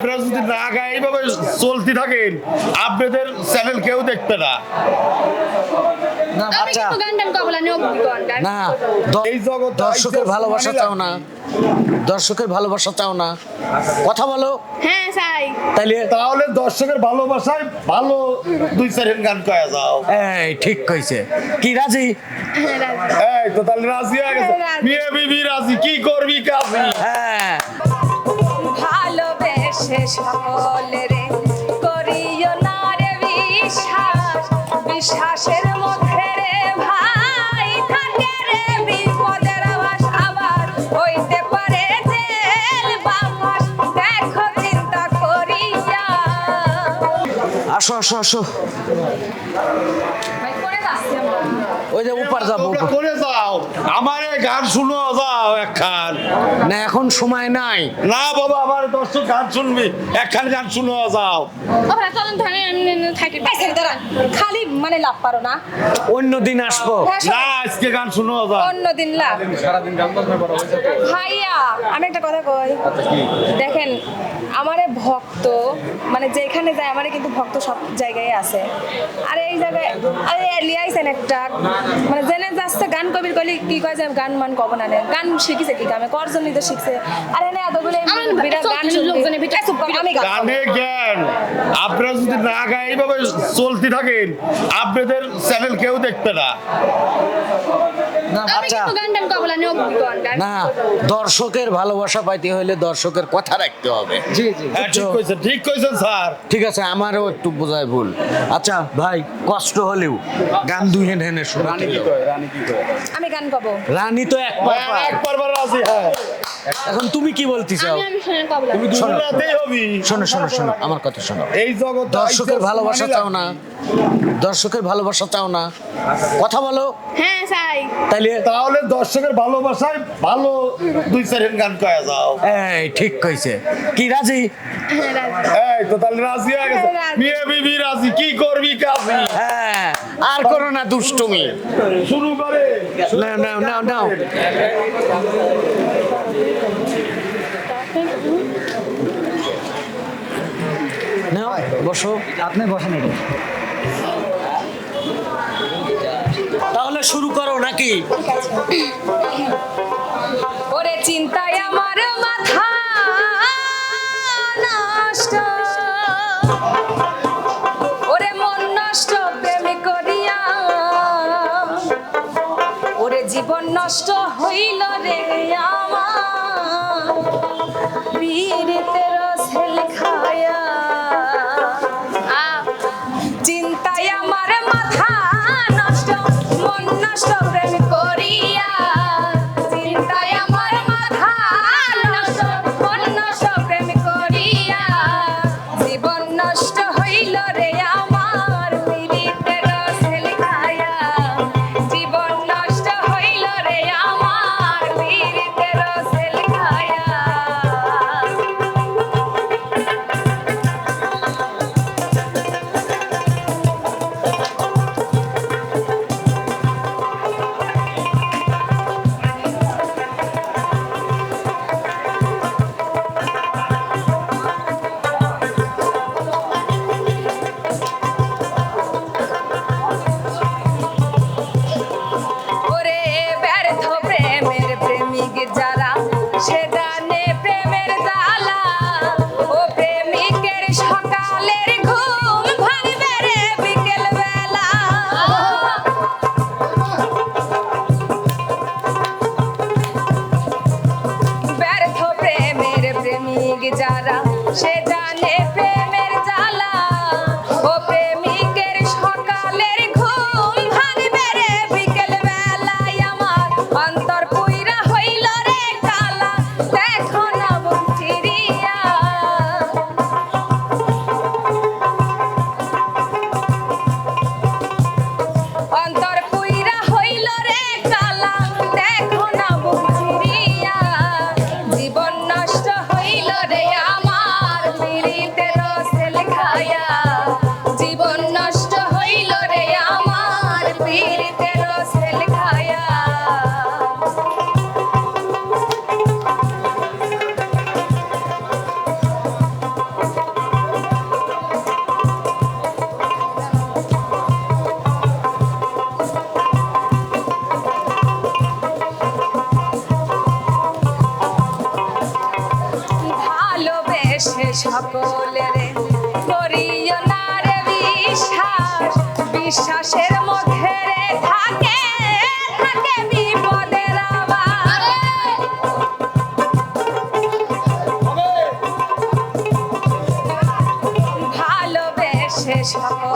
আপনারা যদি না গায়ে এইভাবে চলতে থাকেন আপনাদের চ্যানেল কেউ দেখবে না। আচ্ছা। না এই জগতে দর্শকের ভালোবাসা চাও না। দর্শকের ভালোবাসা চাও না। কথা বলো। হ্যাঁ চাই। তাইলে তাহলে দর্শকের ভালোবাসায় ভালো দুই চারেন গান কয়া যাও। এই ঠিক কইছে। কি রাজি? হ্যাঁ রাজি। এই তো তাহলে রাজি হয়ে গেছে। রাজি। বিয়ে বিবি রাজি কি করবি কাজী? হ্যাঁ। ভালোবেসে সকলেরে করিও না রে বিশ্বাস বিশ্বাসের মধ্যে রে ভাই থাকে রে। বিপদের আবাস আবার হইতে পারে জেল বামাস দেখো চিন্তা করিয়া। আসো আসো আসো। ভাই করে যাচ্ছি আমরা ওই যে উপার যাব করে যাও। আমার গান শুনো যাও একখান। না এখন সময় নাই। না বাবা আমার দর্শক গান শুনবি একখান গান শুনো যাও। চলেন এমনি থাকি। খালি মানে লাভ পারো না। অন্য দিন আসব। হ্যাঁ, না আজকে গান শুনো যাও। অন্য দিন লাভ ভাইয়া আমি একটা কথা কই। দেখেন আমারে ভক্ত মানে যেখানে যায় আমারে কিন্তু ভক্ত সব জায়গায় আছে। আর এই জায়গায় আরে লিয়াইছেন একটা মানে জেনে যাচ্ছে গান কবির কলি কি কয় যে গান মান কব না। গান শিখিছে কি কামে? করজন তো শিখছে? আর এনে এতগুলো বিরা গান চুপ কর, আমি গানে জ্ঞান। আপনারা যদি না গায় এইভাবে চলতে থাকেন আপনাদের চ্যানেল কেউ দেখবে না। আচ্ছা। না দর্শকের ভালোবাসা পাইতে হলে দর্শকের কথা রাখতে হবে। জি জি। হ্যাঁ ঠিক কইছেন ঠিক কইছেন স্যার। ঠিক আছে আমারও একটু বোঝায় ভুল। আচ্ছা ভাই কষ্ট হলেও গান দুই হেন হেনে শোনাতে দাও। আমি গান গাবো রানী তো এক বার রাজি হ্যাঁ। এখন তুমি কি বলতে চাও? শুনে তুমি শোনো শোনো শোনো আমার কথা শোনো। এই জগৎ দর্শকের ভালোবাসা চাও না। দর্শকের ভালোবাসা চাও না। কথা বলো। হ্যাঁ চাই। তাইলে তাহলে দর্শকের ভালোবাসায় ভালো দুই চারেন গান কয়া যাও। এই ঠিক কইছে। কি রাজি? হ্যাঁ রাজি। এই তো তাহলে রাজি হয়ে গেছে। রাজি। বিয়ে বিবি রাজি কি করবি কাজী? হ্যাঁ আর করো না দুষ্টুমি। শুরু করে। নাও নাও নাও নাও। নাও বসো। আপনি বসেন এটা তাহলে শুরু করো নাকি? ওরে চিন্তায় আমার জীবন নষ্ট হইল রে আমার। খায়া। চিন্তায় আমার মাথা নষ্ট মন নষ্ট Chega! সকলের করিও না রে বিশ্বাস। বিশ্বাসের মধ্যে রে থাকে থাকে বিপদের ভালোবেসে সকলে